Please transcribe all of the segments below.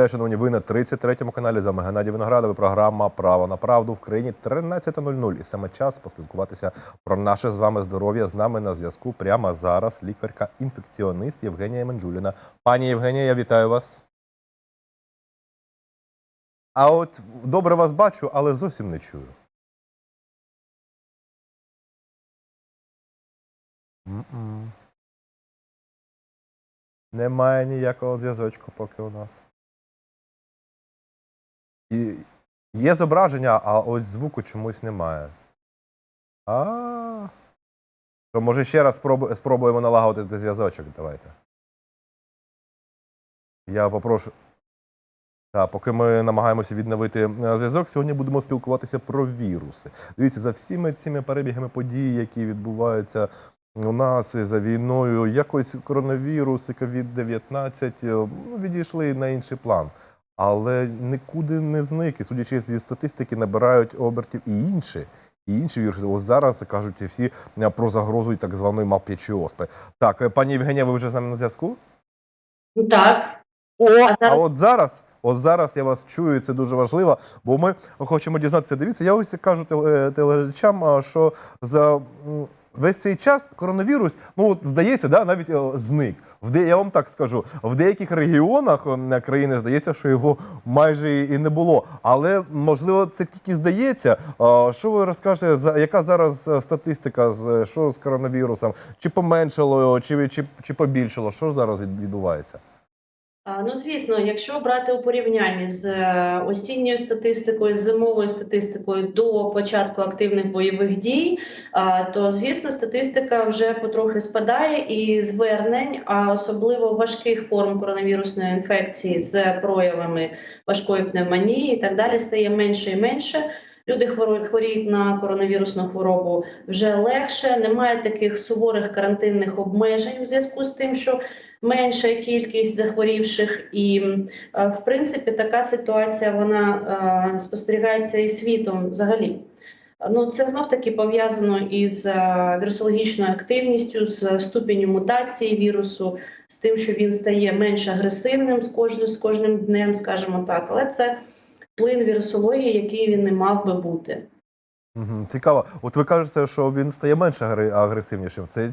Вітаю, шановні, ви на 33-му каналі. З вами Геннадій Виноградов. Програма Право на правду в країні 13.00. І саме час поспілкуватися про наше з вами здоров'я. З нами на зв'язку прямо зараз лікарка-інфекціонист Євгенія Менджуліна. Пані Євгенія, я вітаю вас. А от добре вас бачу, але зовсім не чую. М-м. Немає ніякого зв'язочку поки у нас. І є зображення, а ось звуку чомусь немає. А. То може ще раз спробу- спробуємо налагодити зв'язочок. Давайте. Я попрошу. Так, поки ми намагаємося відновити е, зв'язок, сьогодні будемо спілкуватися про віруси. Дивіться, за всіми цими перебігами подій, які відбуваються у нас за війною, якось коронавірус і COVID-19 е, ну, відійшли на інший план. Але нікуди не зник. І судячи зі статистики, набирають обертів і інші. І інші віруси. Ось зараз кажуть всі е, про загрозу так званої мавп'ячої оспи. Так, е, пані Євгенія, ви вже з нами на зв'язку? Так, О, А а, от зараз, от зараз я вас чую, і це дуже важливо, бо ми хочемо дізнатися. Дивіться, я ось кажу теле- телеглядачам, що за весь цей час коронавірус, ну от здається, да, навіть е, зник. В де я вам так скажу, в деяких регіонах м, країни здається, що його майже і не було. Але можливо, це тільки здається. Що ви розкажете, за яка зараз е, статистика з що з коронавірусом? Чи поменшало, його, чи, чи, чи побільшало? Що зараз від- відбувається? Ну звісно, якщо брати у порівнянні з е, осінньою статистикою, з зимовою статистикою до початку активних бойових дій, то звісно статистика вже потрохи спадає і звернень, а особливо важких форм коронавірусної інфекції з проявами важкої пневмонії і так далі стає менше і менше. Люди хворіють на коронавірусну хворобу вже легше. Немає таких суворих карантинних обмежень у зв'язку з тим, що менша кількість захворівших, і е, в принципі така ситуація вона е, спостерігається і світом взагалі. Ну, це знов таки пов'язано із е, вірусологічною активністю, з ступенем мутації вірусу, з тим, що він стає менш агресивним з кожним, з кожним днем, скажімо так. Але це вплин вірусології, який він не мав би бути. Цікаво. От ви кажете, що він стає менш агре- агресивнішим. Це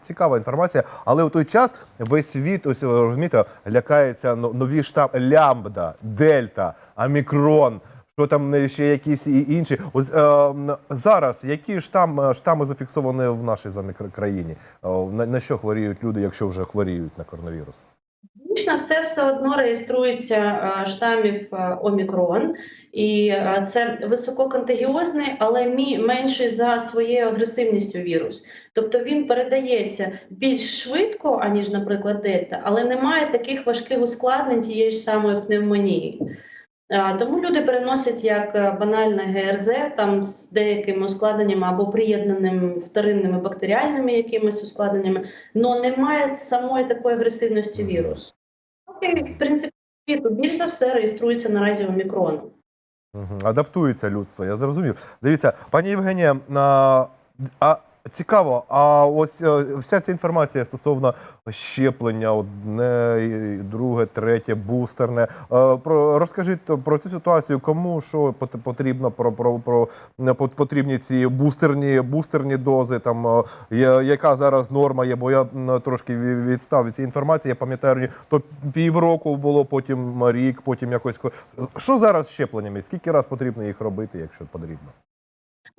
цікава інформація. Але у той час весь світ, ось розумієте, лякається нові штам лямбда, дельта, омікрон. Що там ще якісь і інші? Ось е, зараз які штам, штами зафіксовані в нашій з вами країні? Е, На, на що хворіють люди, якщо вже хворіють на коронавірус? Клінічно все все одно реєструється е, штамів е, Омікрон, і е, це висококонтагіозний, але менший за своєю агресивністю вірус. Тобто він передається більш швидко, аніж, наприклад, дельта, але немає таких важких ускладнень тієї ж самої пневмонії. Тому люди переносять як банальне ГРЗ там з деякими ускладненнями або приєднаними вторинними бактеріальними якимись ускладненнями, але немає самої такої агресивності вірусу. В принципі, світу більш за все реєструється наразі омікрон. Адаптується людство, я зрозумів. Дивіться, пані Євгенія, а цікаво, а ось е, вся ця інформація стосовно щеплення, одне, друге, третє, бустерне. е, розкажіть про цю ситуацію, кому що пот- потрібно про, про, про потрібні ці бустерні, бустерні дози. Там е, яка зараз норма є, бо я трошки ві- відстав від цієї інформації. Я пам'ятаю, то півроку було, потім рік, потім якось ко- що зараз з щепленнями? Скільки раз потрібно їх робити, якщо потрібно?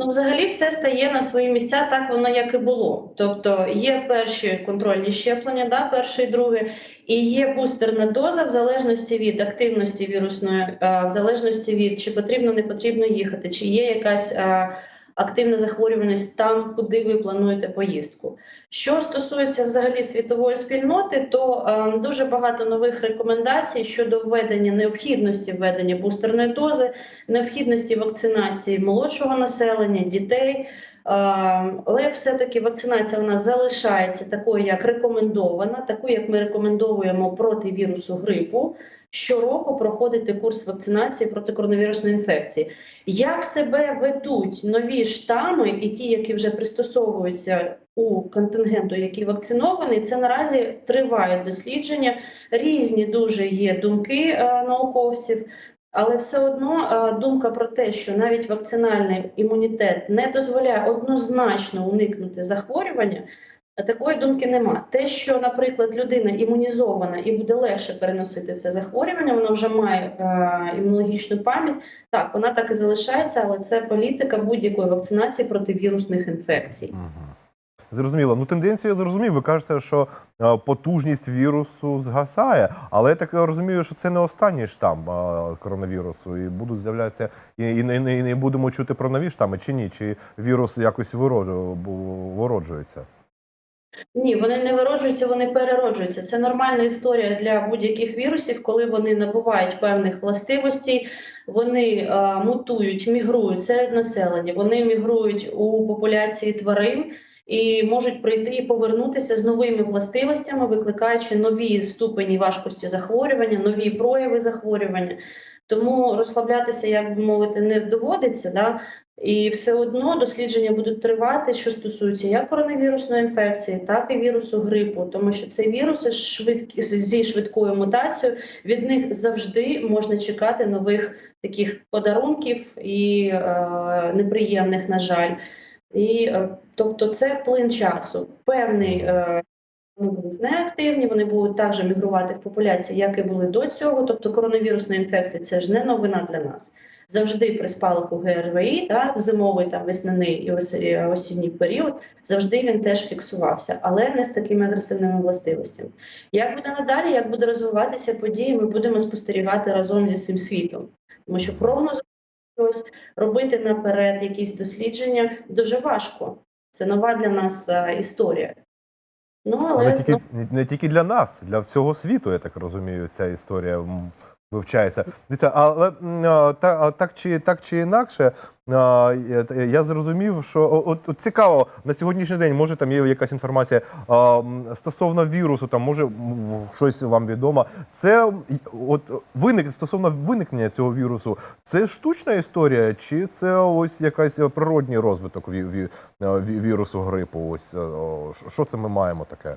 Ну, взагалі, все стає на свої місця, так воно як і було. Тобто є перші контрольні щеплення, да, перше і друге, і є бустерна доза в залежності від активності вірусної, е, в залежності від чи потрібно, не потрібно їхати, чи є якась е, активна захворюваність там, куди ви плануєте поїздку. Що стосується взагалі світової спільноти, то е, дуже багато нових рекомендацій щодо введення необхідності введення бустерної дози, необхідності вакцинації молодшого населення, дітей. Е, Але все-таки вакцинація у нас залишається такою, як рекомендована, таку, як ми рекомендовуємо проти вірусу грипу. Щороку проходити курс вакцинації проти коронавірусної інфекції. Як себе ведуть нові штами і ті, які вже пристосовуються у контингенту, який вакцинований, це наразі тривають дослідження. Різні дуже є думки е, науковців. Але все одно е, думка про те, що навіть вакцинальний імунітет не дозволяє однозначно уникнути захворювання, е, такої думки нема. Те, що, наприклад, людина імунізована і буде легше переносити це захворювання, вона вже має е, імунологічну пам'ять. Так, вона так і залишається, але це політика будь-якої вакцинації проти вірусних інфекцій. Зрозуміло. Ну, тенденцію я зрозумів. Ви кажете, що е, потужність вірусу згасає, але я так розумію, що це не останній штам е, коронавірусу, і будуть з'являтися і, і, не- і не будемо чути про нові штами, чи ні? Чи вірус якось вироджується? Ні, вони не вироджуються, вони перероджуються. Це нормальна історія для будь-яких вірусів, коли вони набувають певних властивостей, вони е, мутують, мігрують серед населення, вони мігрують у популяції тварин і можуть прийти і повернутися з новими властивостями, викликаючи нові ступені важкості захворювання, нові прояви захворювання. Тому розслаблятися, як би мовити, не доводиться. Да? І все одно дослідження будуть тривати, що стосується як коронавірусної інфекції, так і вірусу грипу, тому що це віруси швидкі зі швидкою мутацією. Від них завжди можна чекати нових таких подарунків і е, неприємних, на жаль. І е, тобто, це плин часу. Певний е, вони будуть неактивні, вони будуть також мігрувати в популяції, як і були до цього. Тобто коронавірусна інфекція це ж не новина для нас. Завжди при спалаху ГРВІ, да, в зимовий там весняний і ос- осінній період, завжди він теж фіксувався, але не з такими агресивними властивостями. Як буде надалі, як буде розвиватися події, ми будемо спостерігати разом зі всім світом, тому що прогноз щось робити наперед, якісь дослідження дуже важко. Це нова для нас е, історія. Ну але не, тільки, не, тільки для нас, для всього світу, я так розумію, ця історія вивчається. Але та, так, чи, так чи інакше, я- зрозумів, що от, от цікаво, на сьогоднішній день може там є якась інформація стосовно вірусу, там може щось вам відомо. Це от виник стосовно виникнення цього вірусу, це штучна історія, чи це ось якась природній розвиток ві, ві, ві- вірусу грипу? Ось що це ми маємо таке?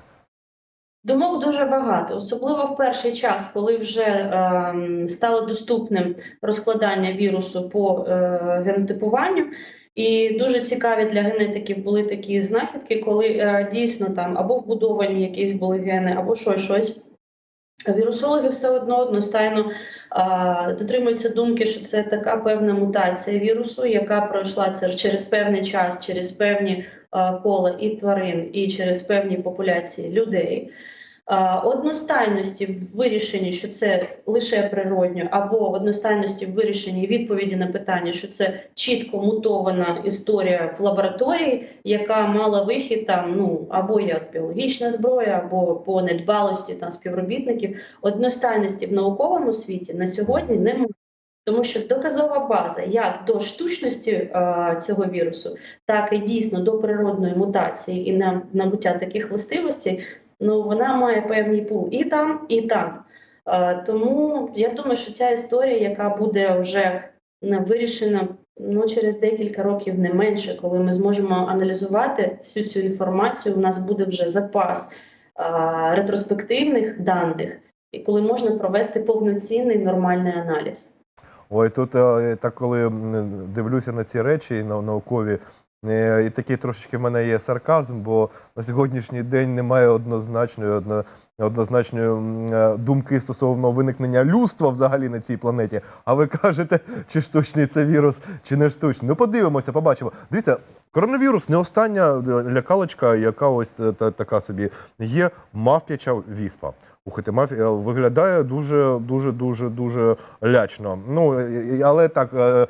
Думок дуже багато, особливо в перший час, коли вже ем, стало доступним розкладання вірусу по е, генотипуванню. І дуже цікаві для генетиків були такі знахідки, коли е, дійсно там або вбудовані якісь були гени, або щось щось. Вірусологи все одно одностайно а, дотримуються думки, що це така певна мутація вірусу, яка пройшла це через певний час, через певні а, кола і тварин, і через певні популяції людей. А, Одностайності в вирішенні, що це лише природньо, або одностайності в вирішенні відповіді на питання, що це чітко мутована історія в лабораторії, яка мала вихід там, ну або як біологічна зброя, або по недбалості там співробітників. Одностайності в науковому світі на сьогодні немає. Тому що доказова база як до штучності е, цього вірусу, так і дійсно до природної мутації і на набуття таких властивостей, ну вона має певний пул і там, і там. Тому я думаю, що ця історія, яка буде вже вирішена ну через декілька років не менше, коли ми зможемо аналізувати всю цю інформацію, у нас буде вже запас ретроспективних даних, і коли можна провести повноцінний нормальний аналіз. Ой, тут е, так, коли дивлюся на ці речі на- наукові, і такий трошечки в мене є сарказм, бо на сьогоднішній день немає однозначної одно, однозначної е, думки стосовно виникнення людства взагалі на цій планеті. А ви кажете, чи штучний це вірус, чи не штучний. Ну, подивимося, побачимо. Дивіться, коронавірус не остання е, лякалочка, яка ось е, та, така собі є мавп'яча віспа. Слухайте, мафія виглядає дуже, дуже, дуже, дуже лячно. Ну і- і- але так, е,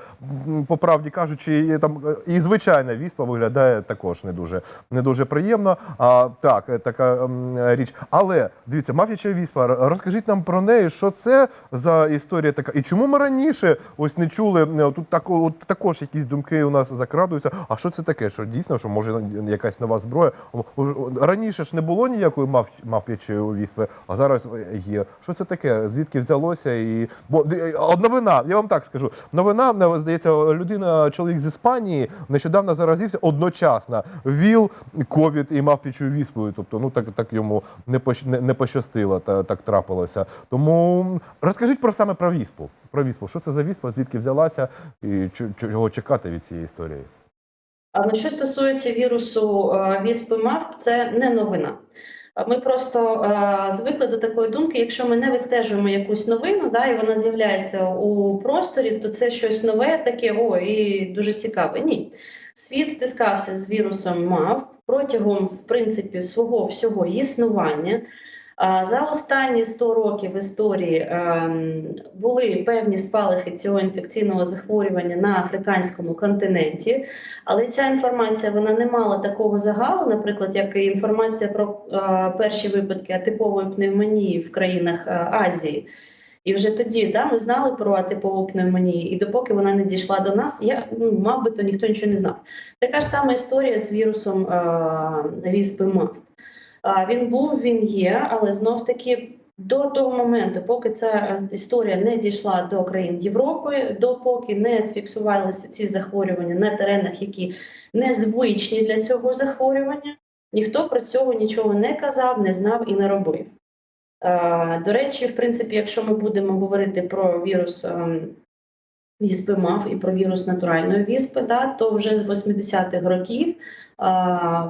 по правді кажучи, там е, і звичайна віспа виглядає також не дуже, не дуже приємно. А так, е, така річ. Але дивіться, мафіча віспа. Розкажіть нам про неї, що це за історія така, і чому ми раніше ось не чули е, тут так, от також якісь думки у нас закрадуються. А що це таке? Що дійсно, що може якась нова зброя? Раніше ж не було ніякої мав, мавп'ячої віспи, а зараз є. Що це таке? Звідки взялося? І бо новина, я вам так скажу. Новина здається, людина, чоловік з Іспанії нещодавно заразився одночасно. ВІЛ, ковід і і мавпічою віспою. Тобто, ну так, так йому не, пощ- не, пощастило, та, так трапилося. Тому розкажіть про саме про віспу. Про віспу. Що це за віспа, звідки взялася і чого чекати від цієї історії? А ну, що стосується вірусу е, віспи мавп, це не новина. Ми просто е, звикли до такої думки, якщо ми не вистежуємо якусь новину, да, і вона з'являється у просторі, то це щось нове, таке о, і дуже цікаве. Ні. Світ стискався з вірусом мав протягом, в принципі, свого всього існування. За останні 100 років історії ем, були певні спалахи цього інфекційного захворювання на африканському континенті, але ця інформація вона не мала такого загалу, наприклад, як і інформація про е, перші випадки атипової пневмонії в країнах е, Азії. І вже тоді да, ми знали про атипову пневмонію, і допоки вона не дійшла до нас, я ну, би то ніхто нічого не знав. Така ж сама історія з вірусом е, віспи МАВ. Він був, він є, але знов таки до того моменту, поки ця е, історія не дійшла до країн Європи, допоки не сфіксувалися ці захворювання на теренах, які незвичні для цього захворювання, ніхто про цього нічого не казав, не знав і не робив. До речі, в принципі, якщо ми будемо говорити про вірус ем, віспи МАВ і про вірус натуральної віспи, да, то вже з 80-х років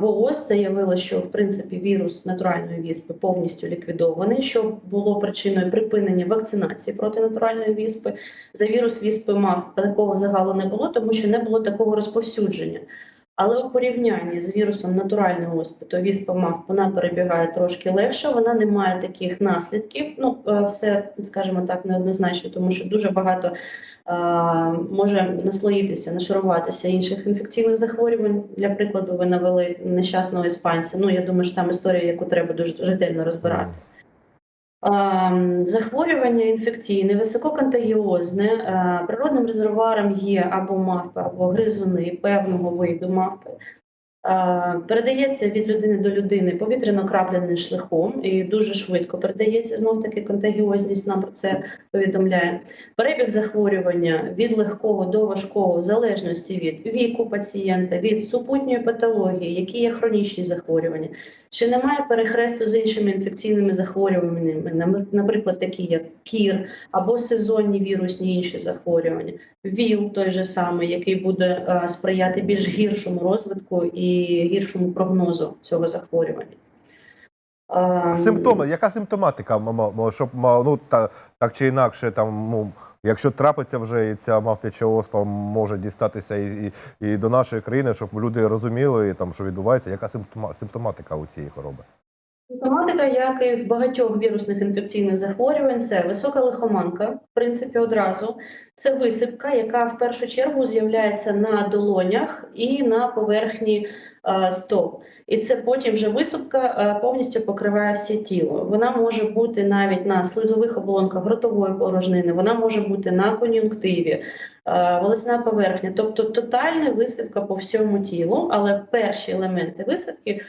ВООЗ заявило, що в принципі вірус натуральної віспи повністю ліквідований, що було причиною припинення вакцинації проти натуральної віспи. За вірус віспи мав такого загалу не було, тому що не було такого розповсюдження. Але у порівнянні з вірусом натуральної оспи, то віспа мав вона перебігає трошки легше, вона не має таких наслідків. Ну е, все скажімо так, неоднозначно, тому що дуже багато може наслоїтися, нашаруватися інших інфекційних захворювань. Для прикладу, ви навели нещасного іспанця. Ну я думаю, що там історія, яку треба дуже ретельно розбирати. Ем, Захворювання інфекційне, висококонтагіозне, е, природним резервуаром є або мавпи, або гризуни певного виду мавпи. Е, Передається від людини до людини повітряно-крапляним шляхом і дуже швидко передається знов таки контагіозність. Нам про це повідомляє. Перебіг захворювання від легкого до важкого, в залежності від віку пацієнта, від супутньої патології, які є хронічні захворювання. Чи немає перехресту з іншими інфекційними захворюваннями, наприклад, такі як кір або сезонні вірусні інші захворювання, ВІЛ той же самий, який буде е, сприяти більш гіршому розвитку і гіршому прогнозу цього захворювання. Ем, Симптоми, яка симптоматика, щоб ну, та, так чи інакше, там, ну, якщо трапиться вже і ця мавпяча оспа може дістатися і, і, і до нашої країни, щоб люди розуміли, там, що відбувається, яка симптома, симптоматика у цієї хвороби? Симптоматика, як і в багатьох вірусних інфекційних захворювань, це висока лихоманка, в принципі, одразу. Це висипка, яка в першу чергу з'являється на долонях і на поверхні е, стоп. І це потім вже висипка е, повністю покриває все тіло. Вона може бути навіть на слизових оболонках ротової порожнини, вона може бути на кон'юнктиві, е, волосна поверхня, тобто тотальна висипка по всьому тілу, але перші елементи висипки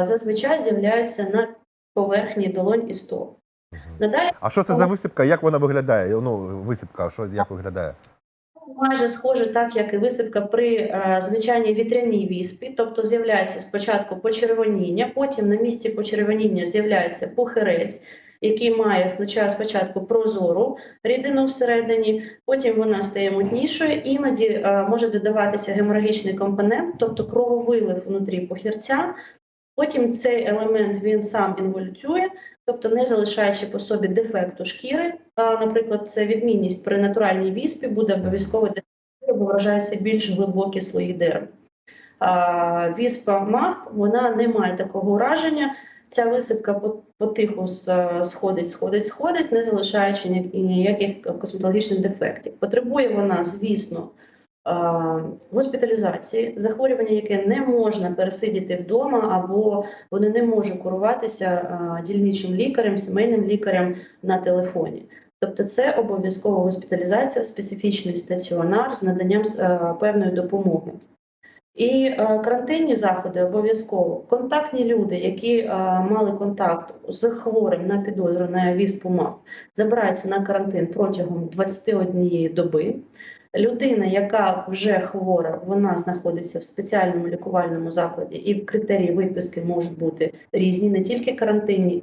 зазвичай з'являються на поверхні долонь і стоп. Надалі А що це за висипка? Як вона виглядає? Ну, висипка, що як виглядає? Майже схоже так, як і висипка при е, звичайній вітряній віспі, тобто з'являється спочатку почервоніння, потім на місці почервоніння з'являється похирець, який має спочатку- прозору рідину всередині, потім вона стає мутнішою, іноді е, може додаватися геморагічний компонент, тобто крововилив внутрі похирця. Потім цей елемент він сам інволюціює, тобто не залишаючи по собі дефекту шкіри. Наприклад, це відмінність при натуральній віспі буде обов'язково дефект, бо вражаються більш глибокі слої дерев. Віспа мав вона не має такого ураження. Ця висипка потиху сходить, сходить, сходить, не залишаючи ніяких косметологічних дефектів. Потребує вона, звісно, госпіталізації, захворювання, яке не можна пересидіти вдома, або воно не може куруватися а, дільничним лікарем, сімейним лікарем на телефоні. Тобто, це обов'язкова госпіталізація специфічний стаціонар з наданням е, певної допомоги. І е, карантинні заходи обов'язково. Контактні люди, які е, мали контакт з хворим на підозру на віспу МАП, забираються на карантин протягом 21 доби. Людина, яка вже хвора, вона знаходиться в спеціальному лікувальному закладі, і в критерії виписки можуть бути різні, не тільки карантинні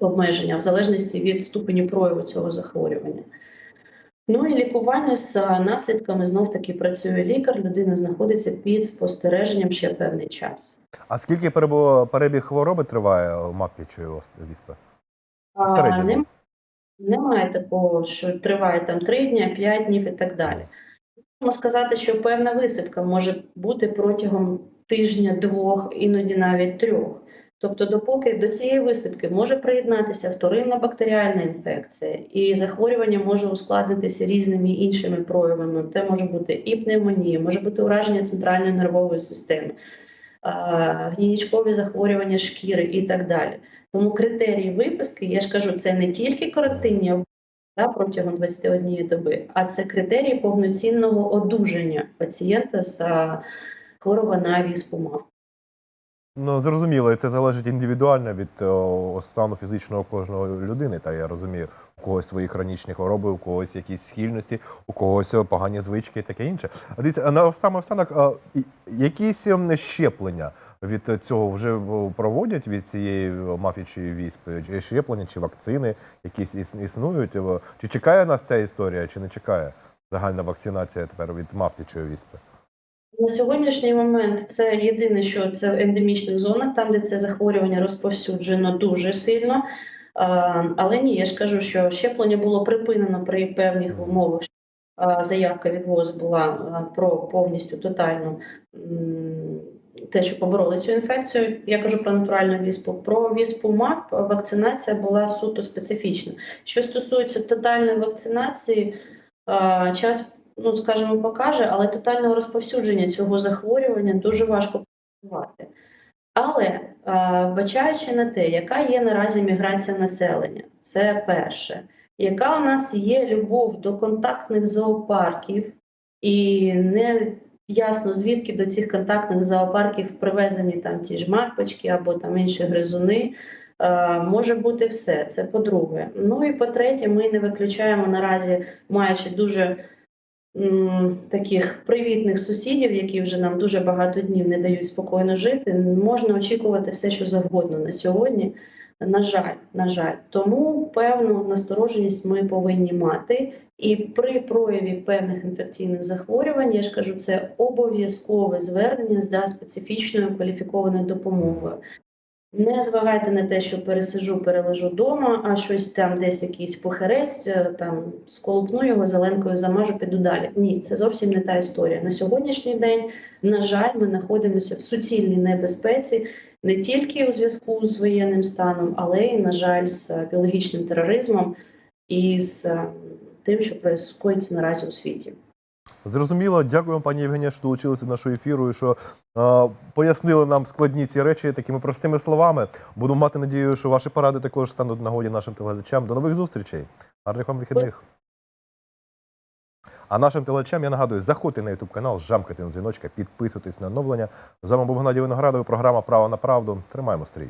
обмеження, в залежності від ступеню прояву цього захворювання. Ну і лікування з наслідками знов таки працює лікар. Людина знаходиться під спостереженням ще певний час. А скільки перебіг хвороби триває у мавпічої ос- віспи? В середньому. Нем- немає такого, що триває там 3 дні, 5 днів і так далі. Можемо сказати, що певна висипка може бути протягом тижня, двох, іноді навіть трьох. Тобто, допоки до цієї висипки може приєднатися вторинна бактеріальна інфекція, і захворювання може ускладнитися різними іншими проявами. Це може бути і пневмонія, може бути ураження центральної нервової системи, гнійничкові захворювання шкіри і так далі. Тому критерії виписки, я ж кажу, це не тільки карантинні да, протягом 21 доби, а це критерії повноцінного одужання пацієнта з хворого на віспу мавпи. Ну, зрозуміло, це залежить індивідуально від о, стану фізичного кожного людини. Та я розумію, у когось свої хронічні хвороби, у когось якісь схильності, у когось погані звички і таке інше. А дивіться, на останок останок якісь щеплення від цього вже проводять від цієї мафічої віспи? Щеплення, чи вакцини якісь іс- існують? Чи чекає нас ця історія, чи не чекає загальна вакцинація тепер від мавпічої віспи? На сьогоднішній момент це єдине, що це в ендемічних зонах, там, де це захворювання розповсюджено дуже сильно. Але ні, я ж кажу, що щеплення було припинено при певних умовах. Заявка від ВОЗ була про повністю тотальну те, що побороли цю інфекцію. Я кажу про натуральну віспу. Про віспу МАП вакцинація була суто специфічна. Що стосується тотальної вакцинації, час ну скажімо, покаже, але тотального розповсюдження цього захворювання дуже важко працювати. Але вбачаючи на те, яка є наразі міграція населення, це перше, яка у нас є любов до контактних зоопарків, і не ясно звідки до цих контактних зоопарків привезені там ті ж марпочки або там інші гризуни. Може бути все. Це по-друге. Ну і по-третє, ми не виключаємо наразі, маючи дуже таких привітних сусідів, які вже нам дуже багато днів не дають спокійно жити, можна очікувати все, що завгодно на сьогодні. На жаль, на жаль, тому певну настороженість ми повинні мати. І при прояві певних інфекційних захворювань, я ж кажу, це обов'язкове звернення за специфічною кваліфікованою допомогою. Не звагайте на те, що пересижу, перележу вдома, а щось там десь якийсь похерець, е, там сколупну його зеленкою замажу, піду далі. Ні, це зовсім не та історія. На сьогоднішній день, на жаль, ми знаходимося в суцільній небезпеці не тільки у зв'язку з воєнним станом, але й, на жаль, з біологічним тероризмом і з е, тим, що коїться наразі у світі. Зрозуміло, дякуємо, пані Євгенія, що долучилися до нашого ефіру і що е, пояснили нам складні ці речі такими простими словами. Буду мати надію, що ваші поради також стануть нагоді нашим телеглядачам. До нових зустрічей. Гарних вам вихідних. А нашим телеглядачам я нагадую, заходьте на YouTube канал, жамкайте на дзвіночка, підписуйтесь на оновлення. З вами був Геннадій Виноградов, програма Право на правду. Тримаємо стрій.